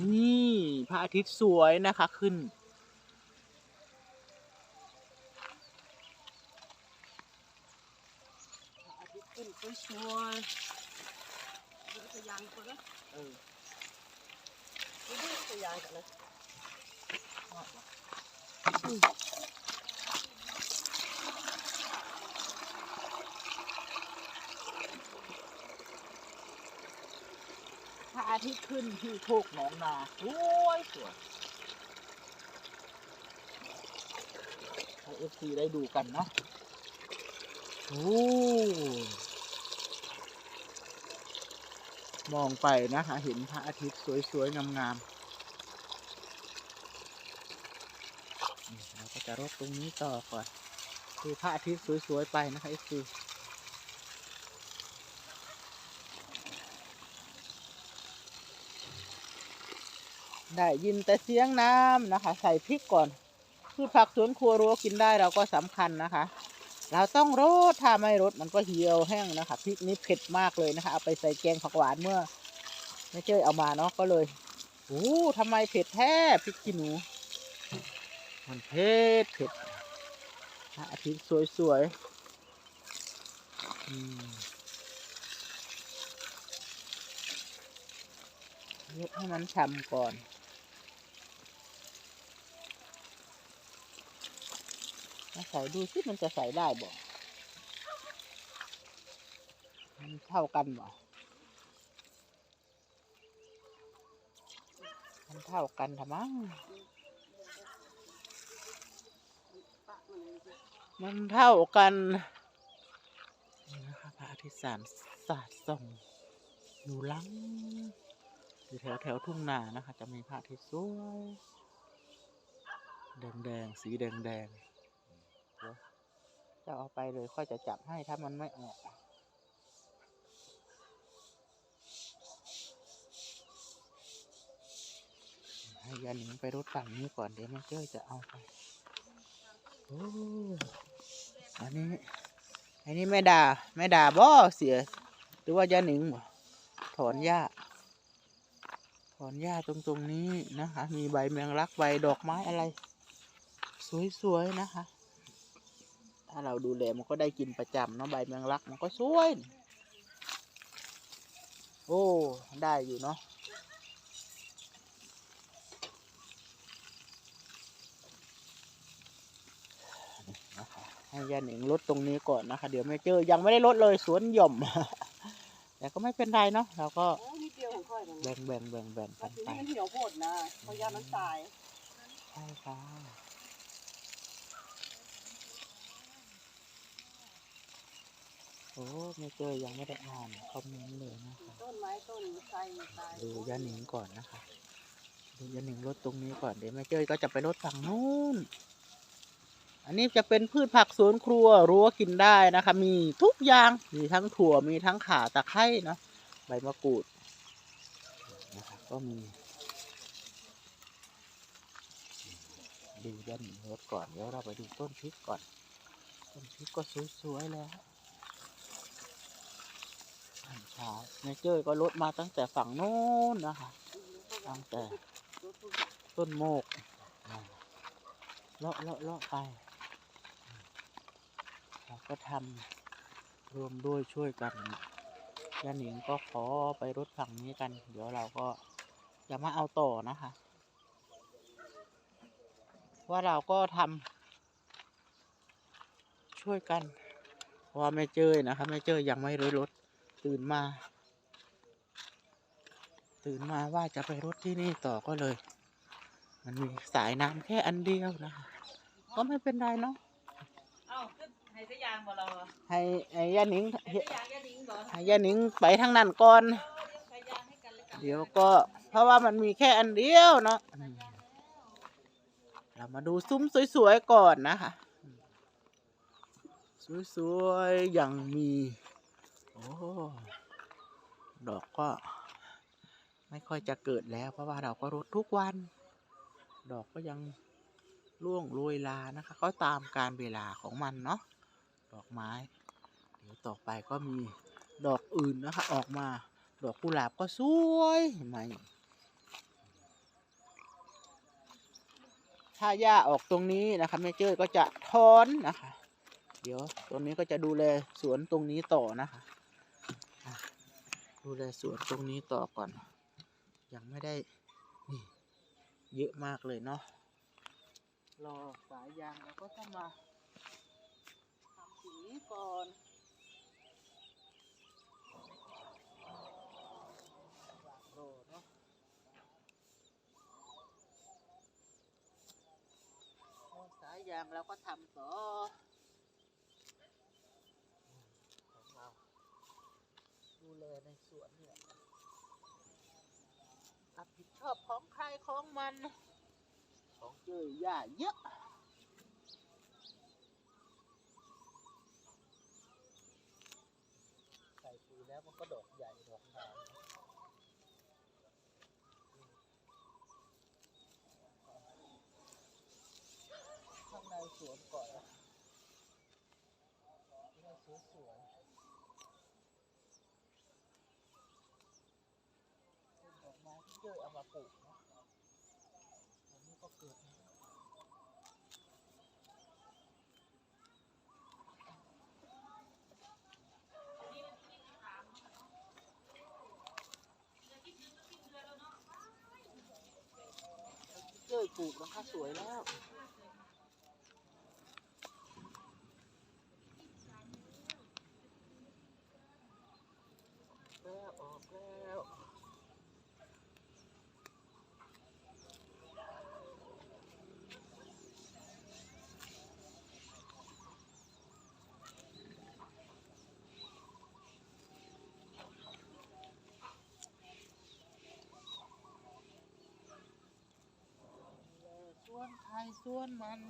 นี่พระอาทิตย์สวยนะคะขึ้น พระอาทิตย์ขึ้นสวยๆดูตัวอย่างก่อนนะเออดูตัวอย่างก่อนนะ พระอา ทิตย์ขึ้นที่โคกหนองนาสวยสวยให้เอฟซีได้ดูกันนะโอ้มองไปนะคะ เห็นพระอาทิตย์สวยๆ งามๆเราก็จะรดตรงนี้ต่อก่อน คือพระอาทิตย์สวยๆ ไปนะคะเอฟซี ได้ยินแต่เสียงน้ำนะคะ ใส่พริกก่อนพืชผักสวนครัวรั้วกินได้เราก็สำคัญนะคะ เราต้องรดถ้าไม่รดมันก็เหี่ยวแห้งนะคะพริกนี้เผ็ดมากเลยนะคะ เอาไปใส่แกงผักหวานเมื่อไม่เจอเอามาเนาะก็เลยโอ้ทำไมเผ็ดแท้พริกขี้หนู มันเผ็ดเผ็ดพระอาทิตย์สวยๆอืมยกให้มันฉ่ำก่อน มาใส่ดูสิมันจะใส่ได้บ่มันเท่ากันบ่มันเท่ากันทำไมมันเลยสิมันเท่ากันนี่นะคะพระอาทิตย์สามสาดส่องอยู่ลังอยู่แถวแถวทุ่งนานะคะ จะมีพระอาทิตย์สวยแดงแดงๆสีแดงแดงๆ จะเอาไปเลยค่อยจะจับให้ถ้ามันไม่ออกให้ยาหนิงไปรถฝั่งนี้ก่อนเดี๋ยวแม่เจ้จะเอาไปโอ้อันนี้ อันนี้แม่ด่าแม่ด่าบ่เสีย หรือว่ายาหนิงบ่ถอนหญ้า ถอนหญ้าตรงตรงนี้นะคะ มีใบแมงลักใบดอกไม้อะไร สวยๆนะคะ ถ้าเราดูแลมันก็ได้กินประจำเนาะใบแมงลักมันก็สวย โอ้ ได้อยู่เนาะนะคะให้ยาหนิงลดตรงนี้ก่อนนะคะ เดี๋ยวไม่เจอยังไม่ได้ลดเลยสวนหย่อม แต่ก็ไม่เป็นไรเนาะเราก็แบ่งแบ่งแบ่งแบ่งแต่กันทีไปนี้มันเหี่ยวโพดนะเพราะยามันตาย ใช่ค่ะ โอ้ไม่เจอยังไม่ได้อ่านคอมเมนต์เลยนะคะต้นไม้ต้นไทรตายดูยาหนิงก่อนนะคะดูยาหนิงลดตรงนี้ก่อนเดี๋ยวแม่เจ้ยก็จะไปลดฝั่งนู้นอันนี้จะเป็นพืชผักสวนครัวรั้วกินได้นะคะ มีทุกอย่างมีทั้งถั่วมีทั้งข่าตะไคร้เนาะใบมะกรูดนะคะก็มีดูยาหนิงลดก่อนเดี๋ยวเราไปดูต้นพริกก่อนต้นพริกก็สวยๆแล้ว อันเช้าแม่เจ้ยก็ลดมาตั้งแต่ฝั่งโน้นนะคะ ตั้งแต่ต้นโมกเลาะเลาะเลาะไปเราก็ทำรวมด้วยช่วยกันยาหนิงก็ขอไปรถฝั่งนี้กัน เดี๋ยวเราก็จะมาเอาต่อนะคะ ว่าเราก็ทำช่วยกันเพราะว่าไม่เจอนะคะ ไม่เจอยังไม่รู้รถ ตื่นมา ตื่นมาว่าจะไปรถที่นี่ต่อก็เลย มันมีสายน้ำแค่อันเดียวนะคะก็ไม่เป็นไรเนาะเอ้าขึ้นให้สยางบ่เราอะให้ให้ย่าหนิงให้สยางยาดิ้งบ่ให้ย่าหนิงไปทางนั้นก่อนเดี๋ยวใส่ยางให้กันแล้วกันเดี๋ยวก็ เพราะว่ามันมีแค่อันเดียวเนาะอืมเรามาดูซุ้มสวยๆก่อนนะคะ สวยๆอย่างมี โอ้ดอกก็ ไม่ค่อยจะเกิดแล้ว เพราะว่าเราก็รดทุกวัน ดอกก็ยังร่วงโรยลานะคะ ก็ตามการเวลาของมันเนาะดอกไม้ เดี๋ยวต่อไปก็มีดอกอื่นนะคะ ออกมา ดอกกุหลาบก็สวยเห็นไหมถ้าหญ้าออกตรงนี้นะคะแม่เจ้ยก็จะถอนนะคะ เดี๋ยวตรงนี้ก็จะดูแลสวนตรงนี้ต่อนะคะอะ ดูแลสวนตรงนี้ต่อก่อน ยังไม่ได้นี่เยอะมากเลยเนาะรอสายยางแล้วก็ต้องมาทำสีก่อนรอเนาะสายยางแล้วก็ทำต่อ ของเราดูแล ในสวนเนี่ยรับผิดชอบของใครของมัน ของเจอหญ้าเยอะใส่ปุ๋ยแล้วมันก็ดอกใหญ่ดอกงามข้างในสวนก่อนสวยๆ เป็น ดอกไม้ที่เยอะเอามาปลูกเนาะอันนี้ก็เกิดนะเจอปลูกแล้วค่ะสวยแล้วออกแล้ว ส่วน ใครส่วนมัน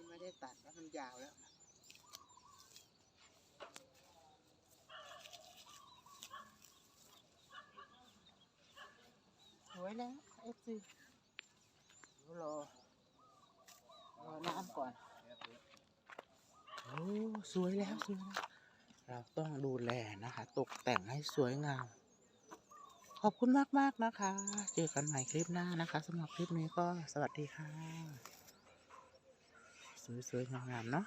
นี่ไม่ได้ตัดแล้วมันยาวแล้วสวยแล้วเอฟซีรอรอน้ำก่อนโอ้สวยแล้วสวยแล้วเราต้องดูแลนะคะ ตกแต่งให้สวยงาม ขอบคุณมาก ๆ นะคะ เจอกันใหม่คลิปหน้านะคะสำหรับคลิปนี้ก็สวัสดีค่ะ สวยๆงามๆเนาะ